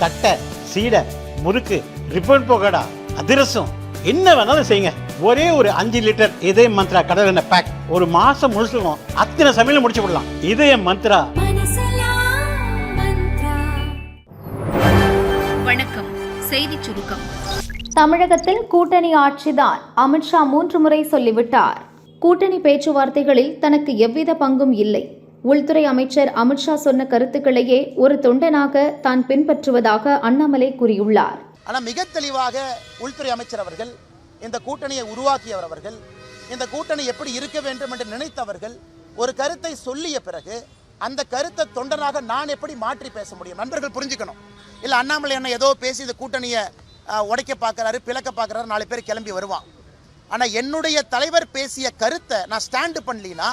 தட்டை சீடை முறுக்கு ரிப்பன் போகடா அதிரசம். என்ன வேணாலும் செய்யுங்க. ஒரே ஒரு அஞ்சு லிட்டர் இதய மந்த்ரா கடல் எண்ணெய் பேக் ஒரு மாசம் முழுசுக்கும் அத்தனை சமையல முடிச்சு விடலாம். இதய மந்த்ரா. வணக்கம். செய்திச் சுருக்கம். தமிழகத்தில் கூட்டணி ஆட்சிதான் அமித்ஷா மூன்று முறை சொல்லிவிட்டார். கூட்டணி பேச்சுவார்த்தைகளில் தனக்கு எவ்வித பங்கும் இல்லை. உள்துறை அமைச்சர் அமித்ஷா சொன்ன கருத்துக்களையே ஒரு தொண்டனாக தான் பின்பற்றுவதாக அண்ணாமலை கூறியுள்ளார். ஆனால் மிக தெளிவாக உள்துறை அமைச்சர் அவர்கள் இந்த கூட்டணியை உருவாக்கியவர் அவர்கள் இந்த கூட்டணி எப்படி இருக்க வேண்டும் என்று நினைத்தவர்கள் ஒரு கருத்தை சொல்லிய பிறகு அந்த கருத்தை தொண்டனாக நான் எப்படி மாற்றி பேச முடியும்? நண்பர்கள் புரிஞ்சுக்கணும். இல்லை அண்ணாமலை என்ன ஏதோ பேசி இந்த கூட்டணியை உடைக்க பார்க்கறாரு பிளக்க பார்க்கறாரு நாலு பேர் கிளம்பி வருவான். ஆனால் என்னுடைய தலைவர் பேசிய கருத்தை நான் ஸ்டாண்டு பண்ணலினா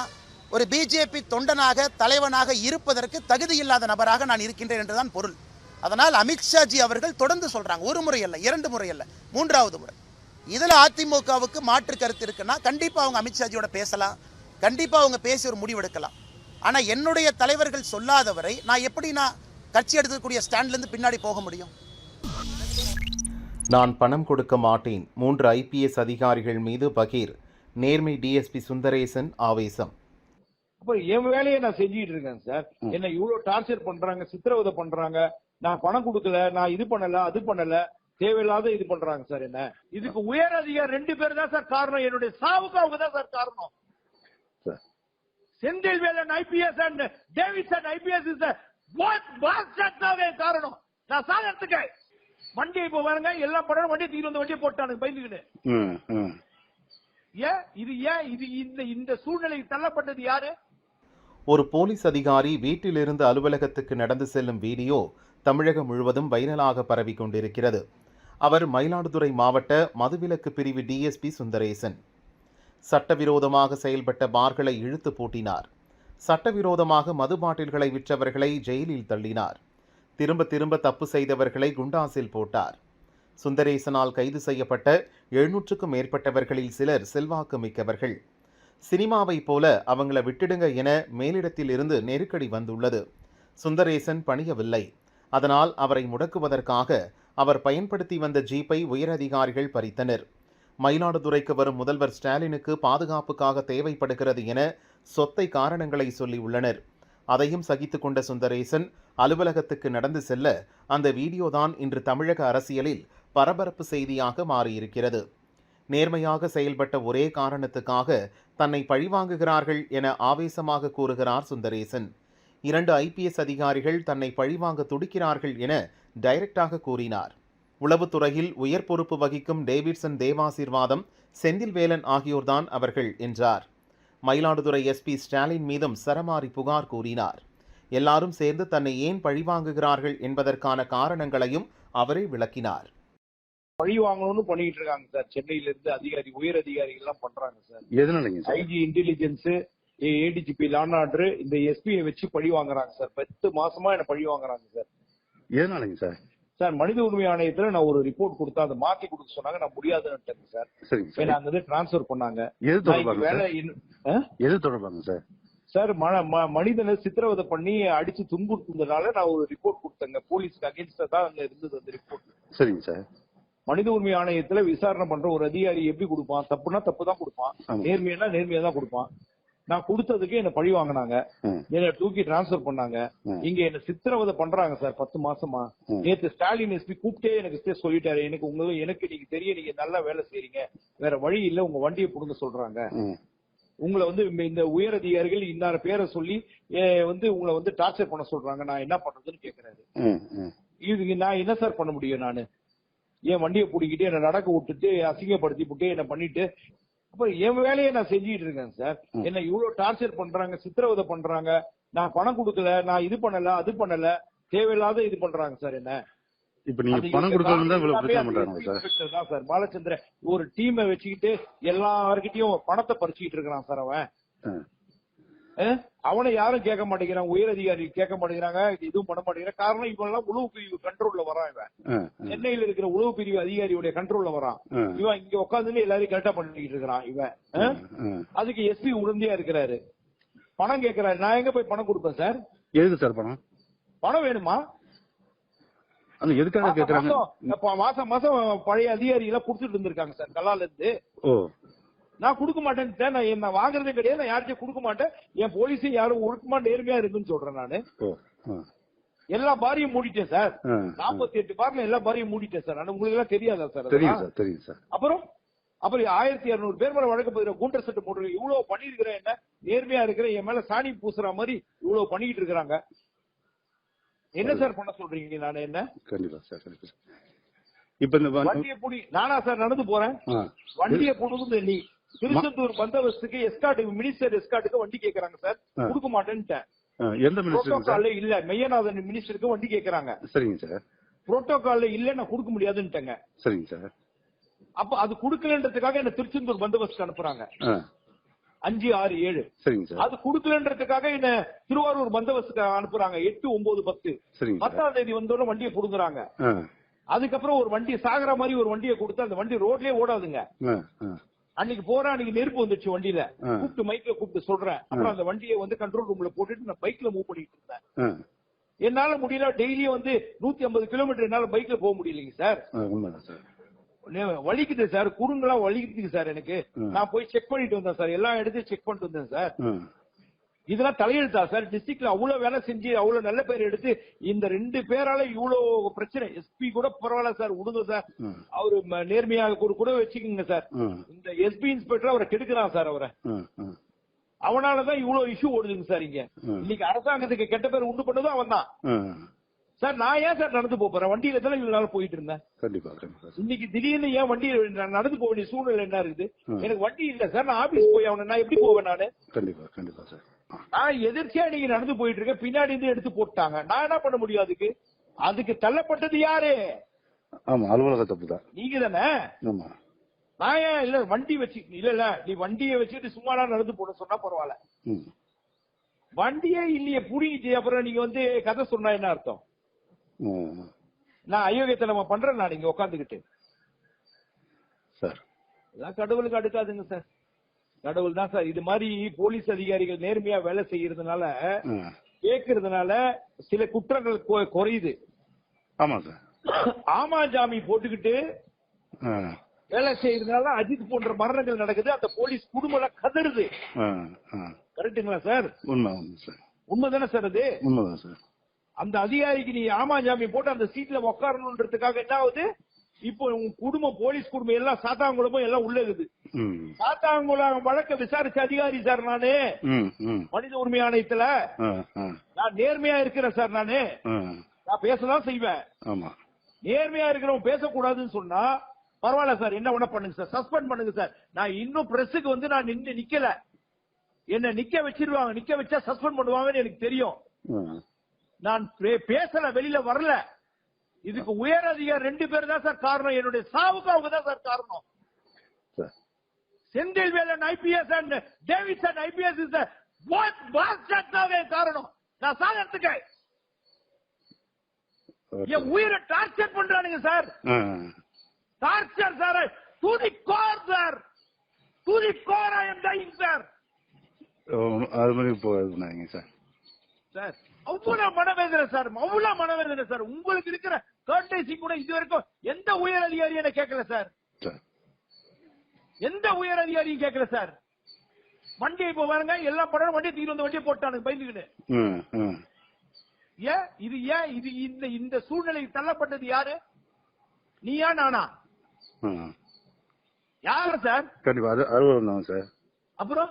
ஒரு பிஜேபி தொண்டனாக தலைவனாக இருப்பதற்கு தகுதி இல்லாத நபராக நான் இருக்கின்றேன் என்றுதான் பொருள். அதனால் அமித்ஷாஜி அவர்கள் தொடர்ந்து சொல்றாங்க. ஒரு முறை அல்ல இரண்டு முறை அல்ல மூன்றாவது முறை. இதில் அதிமுகவுக்கு மாற்று கருத்து இருக்குன்னா கண்டிப்பாக அவங்க அமித்ஷாஜியோட பேசலாம். கண்டிப்பாக அவங்க பேசி ஒரு முடிவெடுக்கலாம். ஆனால் என்னுடைய தலைவர்கள் சொல்லாதவரை நான் எப்படி நான் கட்சி எடுக்கக்கூடிய ஸ்டாண்ட்லேருந்து பின்னாடி போக முடியும்? நான் பணம் கொடுக்க மாட்டேன். மூன்று ஐபிஎஸ் அதிகாரிகள் மீது பகீர். நேர்மை டிஎஸ்பி சுந்தரேசன் ஆவேசம். அப்ப என் வேலையை நான் செஞ்சுட்டு இருக்கேன் சார். என்ன இவ்வளவு டார்ச்சர் பண்றாங்க சித்திரவதை பண்றாங்க. நான் பணம் கொடுக்கல நான் இது பண்ணல அது பண்ணல. தேவையில்லாத இது பண்றாங்க சார் என்ன. இதுக்கு உயர் அதிகாரி ரெண்டு பேர் தான் சார் காரணம். என்னுடைய சாவுக்கு அவங்க தான் சார் காரணம். Senthil Velan IPS and Davidson IPS is காரணம். நான் சாகறதுக்கு வண்டி இப்ப பாருங்க எல்லாம் படம் வண்டி தூக்கி வந்து வண்டியை போட்டானுங்க பயந்துக்கிட்டு ஏன்? இது ஏன்? இது இந்த இந்த சூழ்நிலைக்கு தள்ளப்பட்டது யாரு? ஒரு போலீஸ் அதிகாரி வீட்டிலிருந்து அலுவலகத்துக்கு நடந்து செல்லும் வீடியோ தமிழகம் முழுவதும் வைரலாக பரவி கொண்டிருக்கிறது. அவர் மயிலாடுதுறை மாவட்ட மதுவிலக்கு பிரிவு டிஎஸ்பி சுந்தரேசன். சட்டவிரோதமாக செயல்பட்ட பார்களை இழுத்து பூட்டினார். சட்டவிரோதமாக மது பாட்டில்களை விற்றவர்களை ஜெயிலில் தள்ளினார். திரும்ப திரும்ப தப்பு செய்தவர்களை குண்டாசில் போட்டார். சுந்தரேசனால் கைது செய்யப்பட்ட எழுநூற்றுக்கும் மேற்பட்டவர்களில் சிலர் செல்வாக்கு மிக்கவர்கள். சினிமாவைப் போல அவங்கள விட்டுடுங்க என மேலிடத்தில் இருந்து நெருக்கடி வந்துள்ளது. சுந்தரேசன் பணியவில்லை. அதனால் அவரை முடக்குவதற்காக அவர் பயன்படுத்தி வந்த ஜீப்பை உயரதிகாரிகள் பறித்தனர். மயிலாடுதுறைக்கு வரும் முதல்வர் ஸ்டாலினுக்கு பாதுகாப்புக்காக தேவைப்படுகிறது என சொத்தை காரணங்களை சொல்லியுள்ளனர் அதையும் சகித்து கொண்ட சுந்தரேசன் அலுவலகத்துக்கு நடந்து செல்ல அந்த வீடியோதான் இன்று தமிழக அரசியலில் பரபரப்பு செய்தியாக மாறியிருக்கிறது. நேர்மையாக செயல்பட்ட ஒரே காரணத்துக்காக தன்னை பழிவாங்குகிறார்கள் என ஆவேசமாக கூறுகிறார் சுந்தரேசன். இரண்டு ஐபிஎஸ் அதிகாரிகள் தன்னை பழிவாங்க துடிக்கிறார்கள் என டைரக்டாக கூறினார். உளவுத்துறையில் உயர் பொறுப்பு வகிக்கும் டேவிட்சன் தேவாசீர்வாதம் செந்தில்வேலன் ஆகியோர்தான் அவர்கள் என்றார். மயிலாடுதுறை எஸ்பி ஸ்டாலின் மீதும் சரமாரி புகார் கூறினார். எல்லாரும் சேர்ந்து தன்னை ஏன் பழிவாங்குகிறார்கள் என்பதற்கான காரணங்களையும் அவரே விளக்கினார். பழி வாங்கணும்னு பண்ணிட்டு இருக்காங்க சார். சென்னையில இருந்து அதிகாரி உயர் அதிகாரிகள் எல்லாம் பண்றாங்க sir. எதனாலங்க IG intelligence ADGP law and order இந்த எஸ்பியை வச்சு பழி வாங்குறாங்க சார். பத்து மாசமா என்ன பழி வாங்குறாங்க சார். எதனாலங்க சார்? சார் மனித உரிமை ஆணையத்துல நான் ஒரு ரிப்போர்ட் கொடுத்தா அதை மாத்தி கொடுக்க சொன்னாங்க. நான் முடியாதுன்னு சார். என்ன அங்க இருந்து டிரான்ஸ்பர் பண்ணாங்க. எது வேலை? எது தொடர்பாங்க சார்? சார் மனிதனை சித்திரவதை பண்ணி அடிச்சு துன்புறுத்துனதுனால நான் ஒரு ரிப்போர்ட் கொடுத்தேங்க. போலீஸ்க்கு அகேன்ஸ்டா தான் அங்க இருந்தது அந்த ரிப்போர்ட் சரிங்க சார். மனித உரிமை ஆணையத்துல விசாரணை பண்ற ஒரு அதிகாரி எப்படி கொடுப்பான்? தப்புனா தப்பு தான் கொடுப்பான். நேர்மையா நேர்மையா தான் கொடுப்பான். நான் கொடுத்ததுக்கு என்ன பழி வாங்கினாங்க. என்ன தூக்கி டிரான்ஸ்பர் பண்ணாங்க. இங்க என்ன சித்திரவதை பண்றாங்க சார் பத்து மாசமா. நேத்து ஸ்டாலின் எஸ்பி கூப்பிட்டே எனக்கு சொல்லிட்டாரு. எனக்கு உங்களுக்கு எனக்கு நீங்க தெரியும் நீங்க நல்லா வேலை செய்றீங்க. வேற வழி இல்ல உங்க வண்டியை புடுங்க சொல்றாங்க. உங்களை வந்து இந்த- உயர் அதிகாரிகள் இன்னார பேரை சொல்லி வந்து உங்களை வந்து டார்ச்சர் பண்ண சொல்றாங்க. நான் என்ன பண்றதுன்னு கேக்குறாரு. இதுக்கு நான் என்ன சார் பண்ண முடியும் நானு? என் வண்டியை பிடிக்கிட்டு என்ன நடக்க விட்டுட்டு அசிங்கப்படுத்தி விட்டு என்ன பண்ணிட்டு அப்ப என் வேலையை நான் செஞ்சுட்டு இருக்கேன் சார். என்ன இவ்வளவு டார்ச்சர் பண்றாங்க சித்திரவதை பண்றாங்க. நான் பணம் கொடுக்கல நான் இது பண்ணல அது பண்ணல. தேவையில்லாத இது பண்றாங்க சார் என்ன. இப்ப நீங்க பணம் இந்த கொடுக்கறது தான் இவ்வளவு எல்லாமே பிரச்சனை அந்த பண்றாங்க சார். பாலச்சந்திரன் ஒரு டீமை வச்சுக்கிட்டு எல்லார்கிட்டயும் பணத்தை பறிச்சுக்கிட்டு இருக்கிறான் சார் அவன்? அவனை யாரும் கேட்க மாட்டேங்கிறான். உயர் அதிகாரி கேட்க மாட்டேங்கிறாங்க. இது எதுவும் பண்ண மாட்டேங்கிறான். காரணம் இவன் எல்லாம் உளவு பிரிவு கண்ட்ரோல்ல வரான் இவன். சென்னையில இருக்கிற உளவு பிரிவு அதிகாரியுடைய கண்ட்ரோல்ல வரான். இவன் இங்க உட்காந்துட்டு எல்லாரையும் கரெக்டா பண்ணிட்டு இருக்கிறான் இவன். அதுக்கு எஸ்பி உடந்தையா இருக்கிறாரு. பணம் கேட்கிறாரு. நான் எங்க போய் பணம் கொடுப்பேன் சார்? எதுக்கு சார் பணம்? பணம் வேணுமா? அது எதுக்காக கேக்குறாங்க மாசம் மாசம் பழைய அதிகாரி எல்லாம் கொடுத்துட்டு இருந்திருக்காங்க சார் கல்லால இருந்து. நான் கொடுக்க மாட்டேன்ட்டேன் நான் என்ன வாங்குறதே கிடையாது. நான் யார்கிட்டயும் கொடுக்க மாட்டேன். என் போலீஸும் யாரும் ஒழுக்கமா நேர்மையா இருக்குன்னு சொல்றேன் நானு. எல்லா பாரியும் மூடிட்டேன் சார். நாற்பத்தி எட்டு பார்ல எல்லா பாரியும் மூடிட்டேன் சார். ஆனா உங்களுக்கு எல்லாம் தெரியாதா சார்? தெரியும்? சார். தெரியும் சார். அப்புறம் அப்புறம் ஆயிரத்தி இருநூறு பேர் மேல வழக்கு பதிவு கூண்டர் சட்டு போட்டு இவ்வளவு பண்ணிருக்கிறேன் என்ன? நேர்மையா இருக்கிற என் மேல சாணி பூசுற மாதிரி இவ்வளவு பண்ணிக்கிட்டு இருக்காங்க என்ன சார் பண்ண சொல்றீங்க? நான் என்ன? கண்டிப்பா சார் கண்டிப்பா. இப்ப இந்த வண்டியை புடி நானா சார் நடந்து போறேன். வண்டியை புடுங்குது நீ. திருச்செந்தூர் பந்தோபஸ்துக்கு எஸ்கார்ட் மினிஸ்டர் எஸ்கார்ட்டுக்கு வண்டி கேக்குறாங்க சார். கொடுக்க மாட்டேன்ட்டேன். எந்த மினிஸ்டர் இல்ல. மெய்யநாதன் மினிஸ்டருக்கு வண்டி கேக்குறாங்க. சரிங்க சார். புரோட்டோகால்ல இல்ல நான் கொடுக்க முடியாதுன்னுட்டேங்க சரிங்க சார். அப்ப அது கொடுக்கலன்றதுக்காக என்ன திருச்செந்தூர் பந்தோபஸ்து அனுப்புறாங்க. அஞ்சு ஆறு ஏழு. சரிங்க சார். அது கொடுக்கலன்றதுக்காக என்ன திருவாரூர் பந்தோபஸ்துக்கு அனுப்புறாங்க. எட்டு ஒன்பது பத்து. பத்தாம் தேதி வந்தோட வண்டியை புடுங்குறாங்க. அதுக்கப்புறம் ஒரு வண்டி சாகர மாதிரி ஒரு வண்டியை கொடுத்து அந்த வண்டி ரோட்லயே ஓடாதுங்க. அன்னைக்கு போறேன் அன்னைக்கு நெருப்பு வந்துச்சு வண்டியில. கூப்பிட்டு மைக்ல கூப்பிட்டு சொல்றேன். அப்புறம் அந்த வண்டியை வந்து கண்ட்ரோல் ரூம்ல போட்டுட்டு நான் பைக்ல மூவ் பண்ணிட்டு இருந்தேன். என்னால முடியல. டெய்லியும் வந்து நூத்தி ஐம்பது கிலோமீட்டர் என்னால பைக்ல போக முடியலைங்க சார் வலிக்குது சார் குறுங்களா வலிக்குது சார் எனக்கு. நான் போய் செக் பண்ணிட்டு வந்தேன் சார் எல்லா இடத்தையும் செக் பண்ணிட்டு வந்தேன் சார் இதெல்லாம் தலையெழுத்தா சார்? டிஸ்ட்ரிக்ட்ல அவ்வளவு வேலை செஞ்சு அவ்வளவு நல்ல பேர் எடுத்து இந்த ரெண்டு பேரால இவ்வளவு பிரச்சனை. எஸ்பி கூட பரவாயில்ல சார் விடுங்க சார். அவரு நேர்மையாக ஒரு கூட வச்சுக்கோங்க சார். இந்த எஸ்பி இன்ஸ்பெக்டர் அவரை கெடுக்கிறான் சார் அவரை. அவனாலதான் இவ்வளவு இஷ்யூ ஓடுதுங்க சார் இங்க. இன்னைக்கு அரசாங்கத்துக்கு கெட்ட பேர் உண்டு பண்ணதும் அவன் தான். சார் நான் ஏன் சார் நடந்து போறேன்? வண்டியில தானே இவ்வளவு நாள் போயிட்டு இருந்தேன்? கண்டிப்பா இன்னைக்கு திடீர்னு ஏன் வண்டி நடந்து போக வேண்டிய சூழ்நிலை என்ன இருக்குது. எனக்கு வண்டி இல்ல சார் நான் ஆபீஸ் போய் அவனை நான் எப்படி போவேன் நானு? கண்டிப்பா கண்டிப்பா சார். நான் எதிர்ச்சியா நீங்க நடந்து போயிட்டு இருக்கேன் பின்னாடி இருந்து எடுத்து போட்டாங்க. நான் என்ன பண்ண முடியும் அதுக்கு? அதுக்கு தள்ளப்பட்டது யாரு? ஆமா அலுவலக தப்பு தான் நீங்க தானே ஆமா. நான் ஏன் இல்ல வண்டி வச்சு இல்ல இல்ல நீ வண்டியை வச்சுட்டு சும்மாடா நடந்து போட சொன்னா பரவாயில்ல. வண்டியே இல்லையே புடிங்கிட்டு அப்புறம் நீங்க வந்து கதை சொன்னா என்ன அர்த்தம். நான் அயோக்கியத்தனமா பண்றேன் நான் இங்க உட்காந்துக்கிட்டு சார். எல்லாம் கடவுளுக்கு அடுக்காதுங்க சார். கடவுள் தான் சார். இது மாதிரி போலீஸ் அதிகாரிகள் நேர்மையா வேலை செய்யறதுனால. கேக்குறதுனால சில குற்றங்கள் குறையுது. ஆமா சார். ஆமா ஜாமி போட்டுக்கிட்டு. வேலை செய்யறதுனால அஜித் போன்ற மரணங்கள் நடக்குது. அந்த போலீஸ் குடும்பம் கதறுது. கரெக்டுங்களா சார்? உண்மை சார். உண்மைதானே சார் அது? உண்மைதான் சார். அந்த அதிகாரிக்கு நீ ஆமா ஜாமி போட்டு அந்த சீட்ல உட்காரணுன்றதுக்காக என்ன ஆகுது? இப்போ உங்க குடும்பம் போலீஸ் குடும்பம் எல்லாம் சாத்தாங்குளமும் எல்லாம் உள்ள இருக்குது ம் சாத்தாங்குளம் வழக்க விசாரிச்ச அதிகாரி சார் நானு. மனித உரிமை ஆணையத்துல. நான் நேர்மையா இருக்கிறேன் சார் நானு. நான் பேசதான் செய்வேன். ஆமா. நேர்மையா இருக்கிறவன் பேசக்கூடாதுன்னு சொன்னா பரவாயில்ல சார் என்ன பண்ணுங்க சார். சஸ்பெண்ட் பண்ணுங்க சார். நான் இன்னும் பிரஸுக்கு வந்து நான் நின்னு நிக்கல. என்ன நிக்க வச்சிருவாங்க. நிக்க வச்சா சஸ்பெண்ட் பண்ணுவாங்கன்னு எனக்கு தெரியும். நான் பேசல வெளியில வரல. இதுக்கு உயர் அதிகாரி ரெண்டு பேர் தான் சார் காரணம். என்னுடைய சாவுக்கு அவங்க தான் சார் காரணம். Sir Senthil Velan IPS and Davidson IPS is தாவே காரணம். நான் சாகிறதுக்கு என் உயிரை டார்ச்சர் பண்றானுங்க sir. Torture sir to the core sir to the core I dying sir அது மாதிரி போகாதுனாங்க சார் சார் அவ்வளவு மனவேதனை சார் அவ்வளவு மனவேதனை சார் உங்களுக்கு இருக்கிற கர்டேசி கூட இது வரைக்கும் எந்த உயர் அதிகாரி என்ன கேட்கல சார் எந்த உயர் அதிகாரியும் கேட்கல சார். வண்டி இப்ப பாருங்க எல்லா படம் வண்டியை தீர்ந்து வந்து வண்டியை போட்டானுங்க பயந்துக்கிட்டு ஏன்? இது ஏன்? இது இந்த இந்த சூழ்நிலைக்கு தள்ளப்பட்டது யாரு? நீயா நானா? யாரு சார்? கண்டிப்பா அது அலுவலகம் சார். அப்புறம்?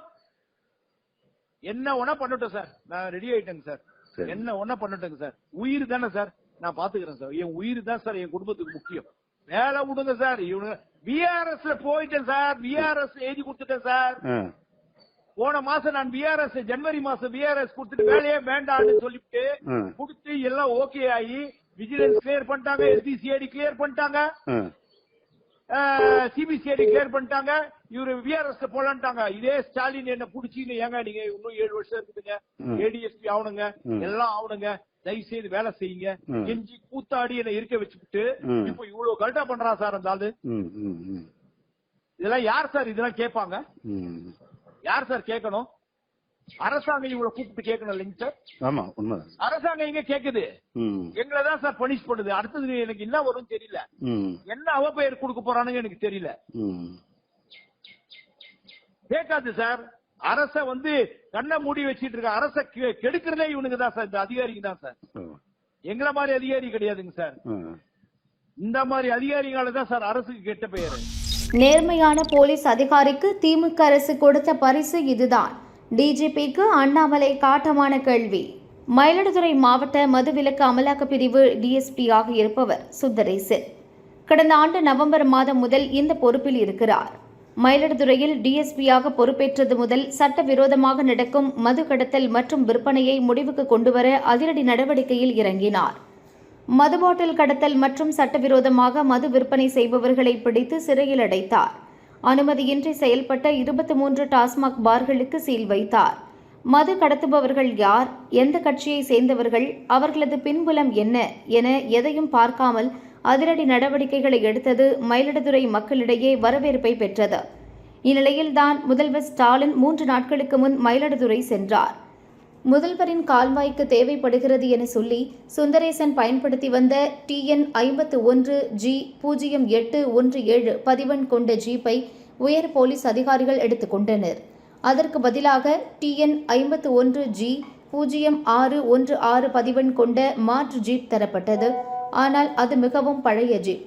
என்ன ஒண்ணா பண்ணட்டும் சார். நான் ரெடி ஆயிட்டேங்க சார். என்ன ஒண்ணா பண்ணட்டுங்க சார். உயிர் தானே சார்? நான் பாத்துக்கிறேன் சார். என் உயிர் தான் சார். என் குடும்பத்துக்கு முக்கியம். வேலை விடுங்க சார். இவனுங்க பிஆர்எஸ்ல போயிட்டேன் சார். பிஆர்எஸ் எழுதி கொடுத்துட்டேன் சார். போன மாசம் நான் பிஆர்எஸ் ஜனவரி மாசம் பிஆர்எஸ் கொடுத்துட்டு வேலையே வேண்டாம்னு சொல்லிட்டு. கொடுத்து எல்லாம் ஓகே ஆகி விஜிலன்ஸ் கிளியர் பண்ணிட்டாங்க எஸ்பிசிஐடி கிளியர் பண்ணிட்டாங்க. சிபிசிஐடி கிளியர் பண்ணிட்டாங்க. இவரு விஆர்எஸ் போலான்ட்டாங்க. இதே ஸ்டாலின் என்ன புடிச்சின்னு ஏங்க நீங்க இன்னும் ஏழு வருஷம் இருக்குதுங்க. ஏடிஎஸ்பி ஆகணுங்க. எல்லாம் ஆகணுங்க. தயவு செய்து வேலை செய்யுங்க. கெஞ்சி கூத்தாடி என்ன இருக்க வச்சுக்கிட்டு. இப்போ இவ்வளவு கல்ட்டா பண்றான் சார் அந்த ஆளு இதெல்லாம் யார் சார் இதெல்லாம் கேட்பாங்க? யார் சார் கேட்கணும்? அரசாங்கம் இவங்களை கூப்பிட்டு கேட்கணும் இல்லைங்க சார்? ஆமா உண்மைதான் அரசாங்கம் எங்க கேக்குது? ம். எங்களை தான் சார் பனிஷ் பண்ணுது. அடுத்தது எனக்கு என்ன வரும்னு தெரியல. என்ன அவப்பெயர் கொடுக்க போறானுங்க எனக்கு தெரியல. கேட்காது சார். அரச வந்து கண்ணை மூடி வச்சிட்டு இருக்க அரச கெ- கெடுக்கிறதே இவனுக்கு தான் சார் இந்த அதிகாரிக்கு தான் சார். எங்களை மாதிரி அதிகாரி கிடையாதுங்க சார். இந்த மாதிரி அதிகாரிகால தான் சார் அரசுக்கு கெட்ட பெயர். நேர்மையான போலீஸ் அதிகாரிக்கு திமுக அரசு கொடுத்த பரிசு இதுதான். டிஜிபிக்கு அண்ணாமலை காட்டமான கேள்வி. மயிலாடுதுறை மாவட்ட மதுவிலக்கு அமலாக்க பிரிவு டிஎஸ்பியாக இருப்பவர் சுந்தரேசன். கடந்த ஆண்டு நவம்பர் மாதம் முதல் இந்த பொறுப்பில் இருக்கிறார். மயிலாடுதுறையில் டிஎஸ்பியாக பொறுப்பேற்றது முதல் சட்டவிரோதமாக நடக்கும் மது கடத்தல் மற்றும் விற்பனையை முடிவுக்கு கொண்டுவர அதிரடி நடவடிக்கையில் இறங்கினார். மது பாட்டில் கடத்தல் மற்றும் சட்டவிரோதமாக மது விற்பனை செய்பவர்களை பிடித்து சிறையில் அடைத்தார். அனுமதியின்றி செயல்பட்ட இருபத்தி மூன்று டாஸ்மாக் பார்களுக்கு சீல் வைத்தார். மது கடத்துபவர்கள் யார்? எந்த கட்சியை சேர்ந்தவர்கள்? அவர்களது பின்புலம் என்ன? என எதையும் பார்க்காமல் அதிரடி நடவடிக்கைகளை எடுத்தது மயிலாடுதுறை மக்களிடையே வரவேற்பை பெற்றது. இந்நிலையில்தான் முதல்வர் ஸ்டாலின் மூன்று நாட்களுக்கு முன் மயிலாடுதுறை சென்றார். முதல்வரின் கால்வாய்க்கு தேவைப்படுகிறது என சொல்லி சுந்தரேசன் பயன்படுத்தி வந்த டிஎன் ஐம்பத்து ஒன்று ஜி பூஜ்ஜியம் எட்டு ஒன்று ஏழு பதிவெண் கொண்ட ஜீப்பை உயர் போலீஸ் அதிகாரிகள் எடுத்துக்கொண்டனர் அதற்கு பதிலாக டிஎன் ஐம்பத்து ஒன்று ஜி பூஜ்ஜியம் ஆறு ஒன்று ஆறு பதிவெண் கொண்ட மாற்று ஜீப் தரப்பட்டது. ஆனால் அது மிகவும் பழைய ஜீப்.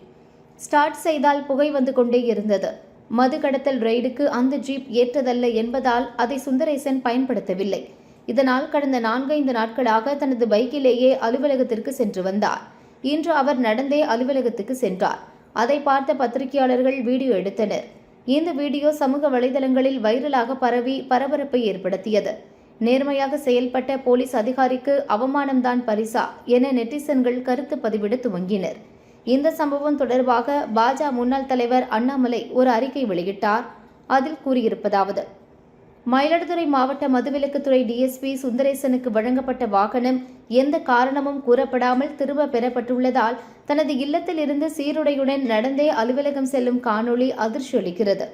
ஸ்டார்ட் செய்தால் புகை வந்து கொண்டே இருந்தது. மது கடத்தல் ரெய்டுக்கு அந்த ஜீப் ஏற்றதல்ல என்பதால் அதை சுந்தரேசன் பயன்படுத்தவில்லை. இதனால் கடந்த நான்கைந்து நாட்களாக தனது பைக்கிலேயே அலுவலகத்திற்கு சென்று வந்தார். இன்று அவர் நடந்தே அலுவலகத்துக்கு சென்றார். அதை பார்த்த பத்திரிகையாளர்கள் வீடியோ எடுத்தனர். இந்த வீடியோ சமூக வலைதளங்களில் வைரலாக பரவி பரபரப்பை ஏற்படுத்தியது. நேர்மையாக செயல்பட்ட போலீஸ் அதிகாரிக்கு அவமானம்தான் பரிசா என நெட்டிசன்கள் கருத்து பதிவிட துவங்கினர். இந்த சம்பவம் தொடர்பாக பாஜக முன்னாள் தலைவர் அண்ணாமலை ஒரு அறிக்கை வெளியிட்டார். அதில் கூறியிருப்பதாவது மயிலாடுதுறை மாவட்ட மதுவிலக்குத்துறை டிஎஸ்பி சுந்தரேசனுக்கு வழங்கப்பட்ட வாகனம் எந்த காரணமும் கூறப்படாமல் திரும்ப பெறப்பட்டுள்ளதால் தனது இல்லத்தில் இருந்து சீருடையுடன் நடந்தே அலுவலகம் செல்லும் காணொளி அதிர்ச்சி அளிக்கிறது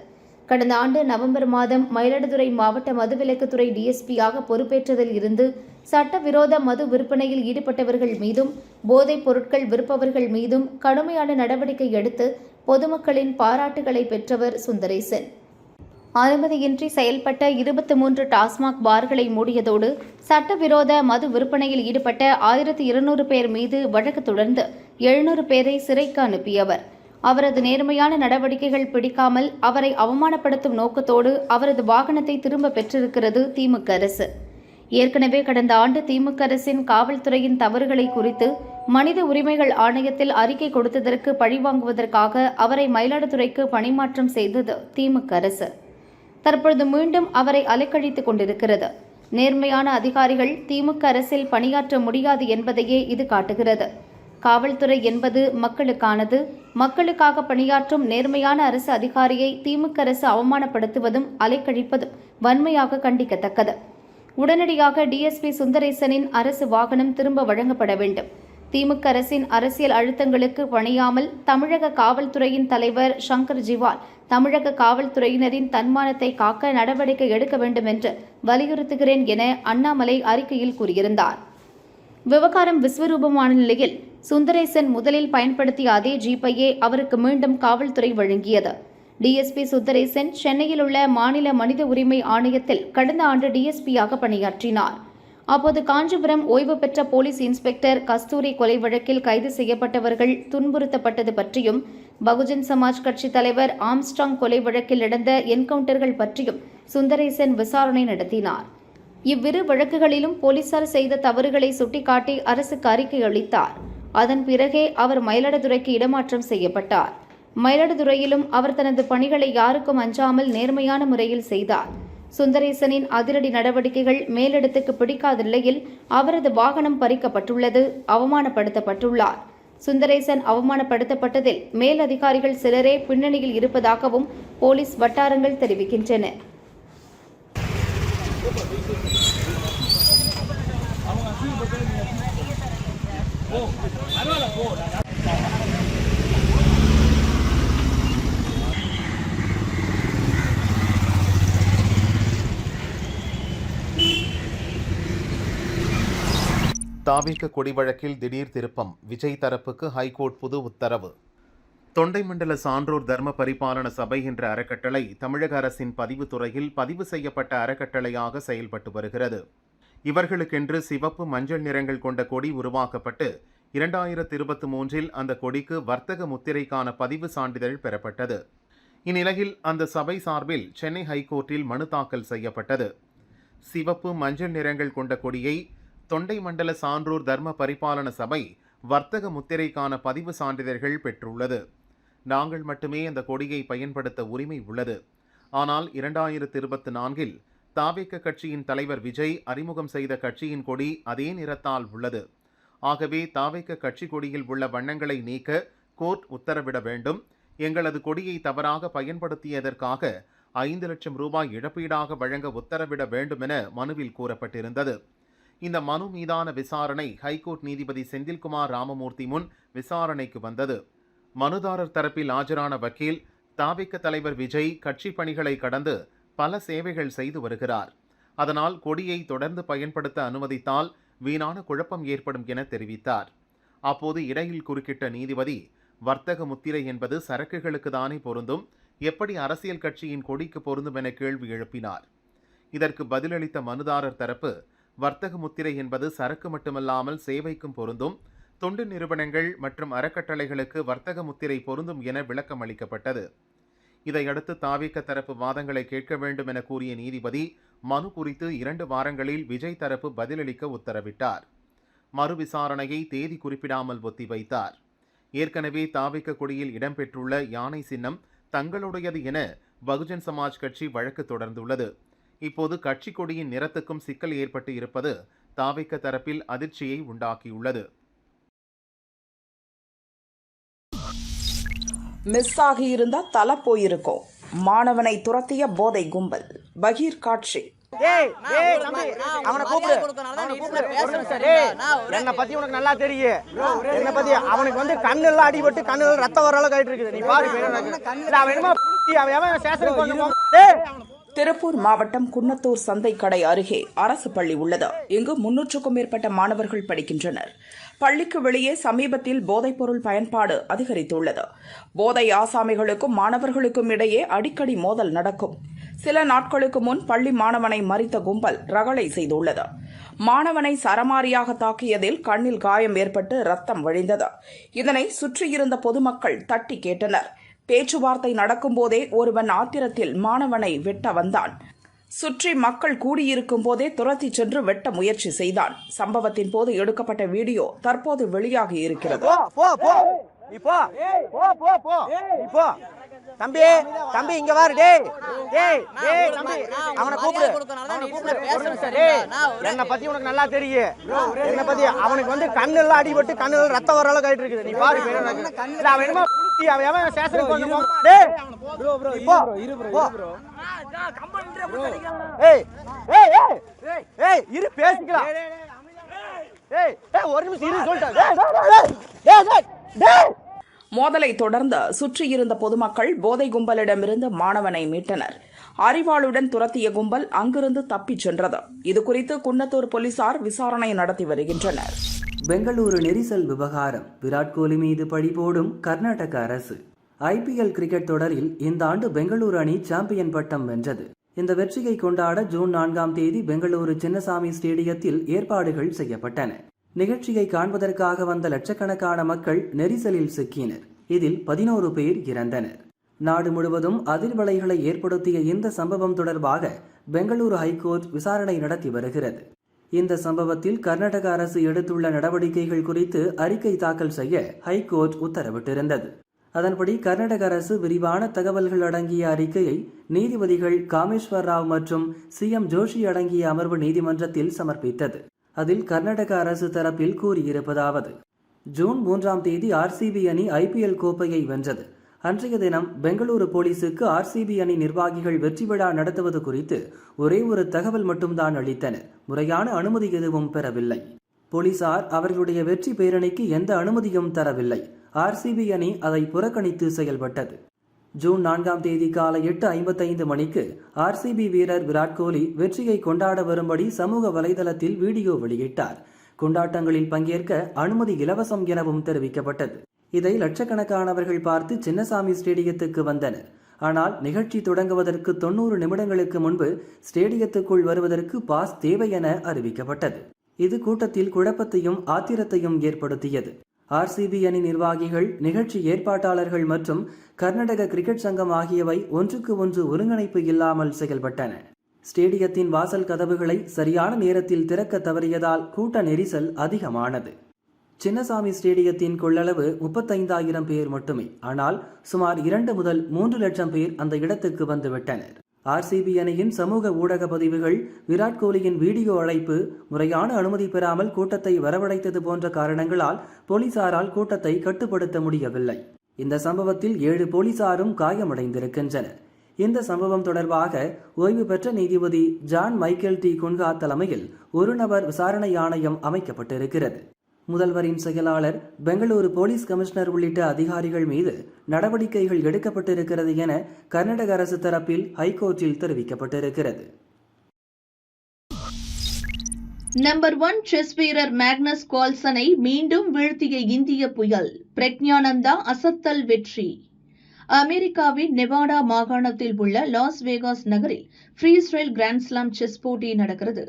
கடந்த ஆண்டு நவம்பர் மாதம் மயிலாடுதுறை மாவட்ட மதுவிலக்குத்துறை டிஎஸ்பியாக பொறுப்பேற்றதில் இருந்து சட்டவிரோத மது விற்பனையில் ஈடுபட்டவர்கள் மீதும் போதைப் பொருட்கள் விற்பவர்கள் மீதும் கடுமையான நடவடிக்கை எடுத்து பொதுமக்களின் பாராட்டுகளை பெற்றவர் சுந்தரேசன். அனுமதியின்றி செயல்பட்ட இருபத்தி மூன்று டாஸ்மாக் பார்களை மூடியதோடு சட்டவிரோத மது விற்பனையில் ஈடுபட்ட ஆயிரத்தி இருநூறு பேர் மீது வழக்கு தொடர்ந்து எழுநூறு பேரை சிறைக்கு அனுப்பியவர். அவரது நேர்மையான நடவடிக்கைகள் பிடிக்காமல் அவரை அவமானப்படுத்தும் நோக்கத்தோடு அவரது வாகனத்தை திரும்ப பெற்றிருக்கிறது திமுக அரசு. ஏற்கனவே கடந்த ஆண்டு திமுக அரசின் காவல்துறையின் தவறுகளை குறித்து மனித உரிமைகள் ஆணையத்தில் அறிக்கை கொடுத்ததற்கு பழிவாங்குவதற்காக அவரை மயிலாடுதுறைக்கு பணிமாற்றம் செய்தது திமுக அரசு. தற்பொழுது மீண்டும் அவரை அலைக்கழித்துக் கொண்டிருக்கிறது. நேர்மையான அதிகாரிகள் திமுக அரசில் பணியாற்ற முடியாது என்பதையே இது காட்டுகிறது. காவல்துறை என்பது மக்களுக்கானது. மக்களுக்காக பணியாற்றும் நேர்மையான அரசு அதிகாரியை திமுக அரசு அவமானப்படுத்துவதும் அலைக்கழிப்பதும் வன்மையாக கண்டிக்கத்தக்கது. உடனடியாக டிஎஸ்பி சுந்தரேசனின் அரசு வாகனம் திரும்ப வழங்கப்பட வேண்டும். திமுக அரசின் அரசியல் அழுத்தங்களுக்கு பணியாமல் தமிழக காவல்துறையின் தலைவர் சங்கர் ஜிவால் தமிழக காவல்துறையினரின் தன்மானத்தை காக்க நடவடிக்கை எடுக்க வேண்டும் என்று வலியுறுத்துகிறேன் என அண்ணாமலை அறிக்கையில் கூறியிருந்தார். விவகாரம் விஸ்வரூபமான நிலையில் சுந்தரேசன் முதலில் பயன்படுத்திய அதே ஜீப்பையே அவருக்கு மீண்டும் காவல்துறை வழங்கியது. டிஎஸ்பி சுந்தரேசன் சென்னையில் உள்ள மாநில மனித உரிமை ஆணையத்தில் கடந்த ஆண்டு டிஎஸ்பியாக பணியாற்றினார். அப்போது காஞ்சிபுரம் ஓய்வு பெற்ற போலீஸ் இன்ஸ்பெக்டர் கஸ்தூரி கொலை வழக்கில் கைது செய்யப்பட்டவர்கள் துன்புறுத்தப்பட்டது பற்றியும் பகுஜன் சமாஜ் கட்சி தலைவர் ஆம்ஸ்ட்ராங் கொலை வழக்கில் நடந்த என்கவுண்டர்கள் பற்றியும் சுந்தரேசன் விசாரணை நடத்தினார். இவ்விரு வழக்குகளிலும் போலீசார் செய்த தவறுகளை சுட்டிக்காட்டி அரசுக்கு அறிக்கை அளித்தார். அதன் பிறகே அவர் மயிலாடுதுறைக்கு இடமாற்றம் செய்யப்பட்டார். மயிலாடுதுறையிலும் அவர் தனது பணிகளை யாருக்கும் அஞ்சாமல் நேர்மையான முறையில் செய்தார். சுந்தரேசனின் அதிரடி நடவடிக்கைகள் மேலிடத்துக்கு பிடிக்காத நிலையில் அவரது வாகனம் பறிக்கப்பட்டுள்ளது அவமானப்படுத்தப்பட்டுள்ளார். சுந்தரேசன் அவமானப்படுத்தப்பட்டதில் மேலதிகாரிகள் சிலரே பின்னணியில் இருப்பதாகவும் போலீஸ் வட்டாரங்கள் தெரிவிக்கின்றன. தாவிக கொடி வழக்கில் திடீர் திருப்பம். விஜய் தரப்புக்கு ஹைகோர்ட் புது உத்தரவு. தொண்டை மண்டல சான்றோர் தர்ம பரிபாலன சபை என்ற அறக்கட்டளை தமிழக அரசின் பதிவுத்துறையில் பதிவு செய்யப்பட்ட அறக்கட்டளையாக செயல்பட்டு வருகிறது. இவர்களுக்கென்று சிவப்பு மஞ்சள் நிறங்கள் கொண்ட கொடி உருவாக்கப்பட்டு இரண்டாயிரத்தி இருபத்தி மூன்றில் அந்த கொடிக்கு வர்த்தக முத்திரைக்கான பதிவு சான்றிதழ் பெறப்பட்டது. இந்நிலையில் அந்த சபை சார்பில் சென்னை ஹைகோர்ட்டில் மனு தாக்கல் செய்யப்பட்டது. சிவப்பு மஞ்சள் நிறங்கள் கொண்ட கொடியை தொண்டை மண்டல சான்றோர் தர்ம பரிபாலன சபை வர்த்தக முத்திரைக்கான பதிவு சான்றிதழ்கள் பெற்றுள்ளது. நாங்கள் மட்டுமே அந்த கொடியை பயன்படுத்த உரிமை உள்ளது. ஆனால் இரண்டாயிரத்தி இருபத்தி நான்கில் தாவேக்க கட்சியின் தலைவர் விஜய் அறிமுகம் செய்த கட்சியின் கொடி அதே நிறத்தால் உள்ளது. ஆகவே தாவேக்க கட்சி கொடியில் உள்ள வண்ணங்களை நீக்க கோர்ட் உத்தரவிட வேண்டும். எங்களது கொடியை தவறாக பயன்படுத்தியதற்காக ஐந்து லட்சம் ரூபாய் இழப்பீடாக வழங்க உத்தரவிட வேண்டும் என மனுவில் கூறப்பட்டிருந்தது. இந்த மனு மீதான விசாரணை ஹைகோர்ட் நீதிபதி செந்தில்குமார் ராமமூர்த்தி முன் விசாரணைக்கு வந்தது. மனுதாரர் தரப்பில் ஆஜரான வக்கீல் தாவிக்க தலைவர் விஜய் கட்சி பணிகளை கடந்து பல சேவைகள் செய்து வருகிறார். அதனால் கொடியை தொடர்ந்து பயன்படுத்த அனுமதித்தால் வீணான குழப்பம் ஏற்படும் என தெரிவித்தார். அப்போது இடையில் குறுக்கிட்ட நீதிபதி வர்த்தக முத்திரை என்பது சரக்குகளுக்கு தானே பொருந்தும் எப்படி அரசியல் கட்சியின் கொடிக்கு பொருந்தும் என கேள்வி எழுப்பினார். இதற்கு பதிலளித்த மனுதாரர் தரப்பு வர்த்தக முத்திரை என்பது சரக்கு மட்டுமல்லாமல் சேவைக்கும் பொருந்தும் தொண்டு நிறுவனங்கள் மற்றும் அறக்கட்டளைகளுக்கு வர்த்தக முத்திரை பொருந்தும் என விளக்கம் அளிக்கப்பட்டது இதையடுத்து தாவிக்க தரப்பு வாதங்களை கேட்க வேண்டும் என கூறிய நீதிபதி மனு குறித்து இரண்டு வாரங்களில் விஜய் தரப்பு பதிலளிக்க உத்தரவிட்டார். மறு விசாரணையை தேதி குறிப்பிடாமல் ஒத்திவைத்தார். ஏற்கனவே தாவிக்க கொடியில் இடம்பெற்றுள்ள யானை சின்னம் தங்களுடையது என பகுஜன் சமாஜ் கட்சி வழக்கு தொடர்ந்துள்ளது. இப்போது கட்சி கொடியின் நிறத்துக்கும் சிக்கல் ஏற்பட்டு இருப்பது தாவிக்க தரப்பில் அதிர்ச்சியை உண்டாக்கியுள்ளது. மிஸ் ஆகியிருந்தா தலை போயிருக்கும். மாணவனை துரத்திய போதை கும்பல். பகீர் காட்சி என்ன பத்தி உனக்கு நல்லா தெரியும். என்ன பத்தி அவனுக்கு வந்து கண்ணு எல்லாம் அடிபட்டு கண்ணு ரத்தம் வர அளவுக்கு ஆயிட்டு இருக்குது. நீ பாரு திருப்பூர் மாவட்டம் குன்னத்தூர் சந்தை கடை அருகே அரசு பள்ளி உள்ளது. இங்கு முன்னூற்றுக்கும் மேற்பட்ட மாணவர்கள் படிக்கின்றனர். பள்ளிக்கு வெளியே சமீபத்தில் போதைப்பொருள் பயன்பாடு அதிகரித்துள்ளது. போதை ஆசாமிகளுக்கும் மாணவர்களுக்கும் இடையே அடிக்கடி மோதல் நடக்கும். சில நாட்களுக்கு முன் பள்ளி மாணவனை மறித்த கும்பல் ரகளை செய்துள்ளது. மாணவனை சரமாரியாக தாக்கியதில் கண்ணில் காயம் ஏற்பட்டு ரத்தம் வழிந்தது. இதனை சுற்றியிருந்த பொதுமக்கள் தட்டி கேட்டனர். பேச்சுவார்த்தை நடக்கும்போதே ஒருவன் ஆத்திரத்தில் மாணவனை வெட்ட வந்தான். சுற்றி மக்கள் கூடியிருக்கும் போதே துரத்தி சென்று வெட்ட முயற்சி செய்தான். சம்பவத்தின் போது எடுக்கப்பட்ட வீடியோ தற்போது வெளியாகி இருக்கிறது. நீ போ. போ போ போ. நீ போ. தம்பி தம்பி இங்க வாரு டேய். டேய் டேய் தம்பி. அவனை கூப்பிடு. அவனை கூப்பிடு. என்ன பத்தி உனக்கு நல்லா தெரியும். என்ன பத்தி அவனுக்கு வந்து கண்ணு எல்லாம் அடிபட்டு கண்ணு எல்லாம் ரத்தம் வர அளவுக்கு ஆயிட்டு இருக்குது. நீ பாரு இப்ப அவன் என்னமோ புளுத்தி, அவன் எவன் ஸ்டேஷனுக்கு போவான். டேய். நீ போ. ஏய். ஏய் ஏய். ஏய் இரு பேசிக்கலாம். ஏய் ஏய் ஒரு நிமிஷம் இரு சொல்லிட்டேன். டேய் டேய் டேய் மோதலை தொடர்ந்து சுற்றியிருந்த பொதுமக்கள் போதை கும்பலிடமிருந்து மாணவனை மீட்டனர். அறிவாளுடன் துரத்திய கும்பல் அங்கிருந்து தப்பிச் சென்றது. இதுகுறித்து குன்னத்தூர் போலீசார் விசாரணை நடத்தி வருகின்றனர். பெங்களூரு நெரிசல் விவகாரம். விராட் கோலி மீது பழி போடும் கர்நாடக அரசு. ஐபிஎல் கிரிக்கெட் தொடரில் இந்த ஆண்டு பெங்களூரு அணி சாம்பியன் பட்டம் வென்றது. இந்த வெற்றியை கொண்டாட ஜூன் நான்காம் தேதி பெங்களூரு சின்னசாமி ஸ்டேடியத்தில் ஏற்பாடுகள் செய்யப்பட்டன. நிகழ்ச்சியை காண்பதற்காக வந்த லட்சக்கணக்கான மக்கள் நெரிசலில் சிக்கினர். இதில் பதினோரு பேர் இறந்தனர். நாடு முழுவதும் அதிர்வலைகளை ஏற்படுத்திய இந்த சம்பவம் தொடர்பாக பெங்களூரு ஹைகோர்ட் விசாரணை நடத்தி வருகிறது. இந்த சம்பவத்தில் கர்நாடக அரசு எடுத்துள்ள நடவடிக்கைகள் குறித்து அறிக்கை தாக்கல் செய்ய ஹைகோர்ட் உத்தரவிட்டிருந்தது. அதன்படி கர்நாடக அரசு விரிவான தகவல்கள் அடங்கிய அறிக்கையை நீதிபதிகள் காமேஸ்வர் ராவ் மற்றும் சி எம் ஜோஷி அடங்கிய அமர்வு நீதிமன்றத்தில் சமர்ப்பித்தது. அதில் கர்நாடக அரசு தரப்பில் கூறியிருப்பதாவது. ஜூன் மூன்றாம் தேதி ஆர்சிபி அணி ஐபிஎல் கோப்பையை வென்றது. அன்றைய தினம் பெங்களூரு போலீசுக்கு ஆர்சிபி அணி நிர்வாகிகள் வெற்றி விழா நடத்துவது குறித்து ஒரே ஒரு தகவல் மட்டும்தான் அளித்தனர் முறையான அனுமதி எதுவும் பெறவில்லை. போலீசார் அவர்களுடைய வெற்றி பேரணிக்கு எந்த அனுமதியும் தரவில்லை. ஆர்சிபி அணி அதை புறக்கணித்து செயல்பட்டது. ஜூன் நான்காம் தேதி காலை எட்டு ஐம்பத்தைந்து மணிக்கு ஆர்சிபி வீரர் விராட் கோலி வெற்றியை கொண்டாட வரும்படி சமூக வலைதளத்தில் வீடியோ வெளியிட்டார். கொண்டாட்டங்களில் பங்கேற்க அனுமதி இலவசம் எனவும் தெரிவிக்கப்பட்டது. இதை லட்சக்கணக்கானவர்கள் பார்த்து சின்னசாமி ஸ்டேடியத்துக்கு வந்தனர். ஆனால் நிகழ்ச்சி தொடங்குவதற்கு தொண்ணூறு நிமிடங்களுக்கு முன்பு ஸ்டேடியத்துக்குள் வருவதற்கு பாஸ் தேவை என அறிவிக்கப்பட்டது. இது கூட்டத்தில் குழப்பத்தையும் ஆத்திரத்தையும் ஏற்படுத்தியது. ஆர்சிபி அணி நிர்வாகிகள் நிகழ்ச்சி ஏற்பாட்டாளர்கள் மற்றும் கர்நாடக கிரிக்கெட் சங்கம் ஆகியவை ஒன்றுக்கு ஒன்று ஒருங்கிணைப்பு இல்லாமல் செயல்பட்டன. ஸ்டேடியத்தின் வாசல் கதவுகளை சரியான நேரத்தில் திறக்க தவறியதால் கூட்ட நெரிசல் அதிகமானது. சின்னசாமி ஸ்டேடியத்தின் கொள்ளளவு முப்பத்தைந்தாயிரம் பேர் மட்டுமே. ஆனால் சுமார் இரண்டு முதல் மூன்று லட்சம் பேர் அந்த இடத்துக்கு வந்துவிட்டனர். ஆர்சிபி அணியின் சமூக ஊடக பதிவுகள் விராட் கோலியின் வீடியோ அழைப்பு முறையான அனுமதி பெறாமல் கூட்டத்தை வரவழைத்தது போன்ற காரணங்களால் போலீசாரால் கூட்டத்தை கட்டுப்படுத்த முடியவில்லை. இந்த சம்பவத்தில் ஏழு போலீசாரும் காயமடைந்திருக்கின்றனர். இந்த சம்பவம் தொடர்பாக ஓய்வு பெற்ற நீதிபதி ஜான் மைக்கேல் டி குன்ஹா தலைமையில் ஒரு நபர் விசாரணை ஆணையம் அமைக்கப்பட்டிருக்கிறது. முதல்வரின் செயலாளர் பெங்களூரு போலீஸ் கமிஷனர் உள்ளிட்ட அதிகாரிகள் மீது நடவடிக்கைகள் எடுக்கப்பட்டிருக்கிறது என கர்நாடக அரசு தரப்பில் ஹைகோர்ட்டில் தெரிவிக்கப்பட்டிருக்கிறது. நம்பர் ஒன் செஸ் வீரர் மேக்னஸ் கால்சனை மீண்டும் வீழ்த்திய இந்திய புயல் பிரக்ஞானந்தா அசத்தல் வெற்றி. அமெரிக்காவின் நெவாடா மாகாணத்தில் உள்ள லாஸ் வேகாஸ் நகரில் ஃப்ரீஸ்டைல் கிராண்ட்ஸ்லாம் செஸ் போட்டி நடக்கிறது.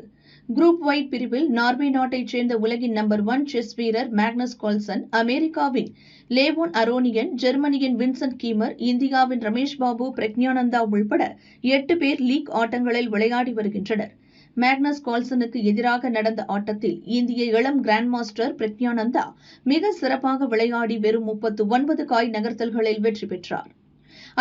குரூப் ஒயிட் பிரிவில் நார்வே நாட்டைச் சேர்ந்த உலகின் நம்பர் ஒன் செஸ் வீரர் மேக்னஸ் கால்சன் அமெரிக்காவின் லேவோன் அரோனியன் ஜெர்மனியின் வின்சென்ட் கீமர் இந்தியாவின் ரமேஷ் பாபு பிரக்ஞானந்தா உள்பட எட்டு பேர் லீக் ஆட்டங்களில் விளையாடி வருகின்றனர். மேக்னஸ் கால்சனுக்கு எதிராக நடந்த ஆட்டத்தில் இந்திய இளம் கிராண்ட் மாஸ்டர் பிரக்ஞானந்தா மிக சிறப்பாக விளையாடி வெறும் முப்பத்து ஒன்பது காய் நகர்த்தல்களில் வெற்றி பெற்றார்.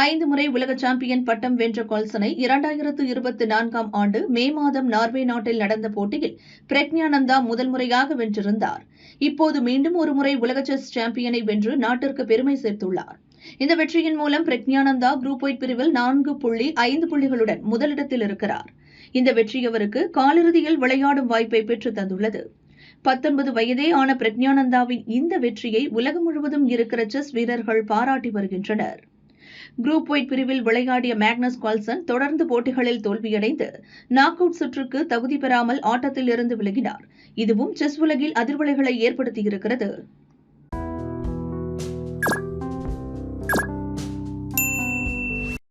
ஐந்து முறை உலக சாம்பியன் பட்டம் வென்ற கால்சனை இரண்டாயிரத்து இருபத்தி நான்காம் ஆண்டு மே மாதம் நார்வே நாட்டில் நடந்த போட்டியில் பிரக்ஞானந்தா முதல் முறையாக வென்றிருந்தார். இப்போது மீண்டும் ஒரு முறை உலக செஸ் சாம்பியனை வென்று நாட்டிற்கு பெருமை சேர்த்துள்ளார். இந்த வெற்றியின் மூலம் பிரக்ஞானந்தா குரூப் ஒயிட் பிரிவில் நான்கு புள்ளி ஐந்து புள்ளிகளுடன் முதலிடத்தில் இருக்கிறார். இந்த வெற்றி அவருக்கு காலிறுதியில் விளையாடும் வாய்ப்பை பெற்று தந்துள்ளது. பத்தொன்பது வயதே ஆன பிரக்ஞானந்தாவின் இந்த வெற்றியை உலகம் முழுவதும் இருக்கிற செஸ் வீரர்கள் பாராட்டி வருகின்றனர். குரூப் ஒயிட் பிரிவில் விளையாடிய மேக்னஸ் கால்சன் தொடர்ந்து போட்டிகளில் தோல்வியடைந்து நாக் அவுட் சுற்றுக்கு தகுதி பெறாமல் ஆட்டத்தில் இருந்து விலகினார். இதுவும் செஸ் உலகில் அதிர்வலைகளை ஏற்படுத்தியிருக்கிறது.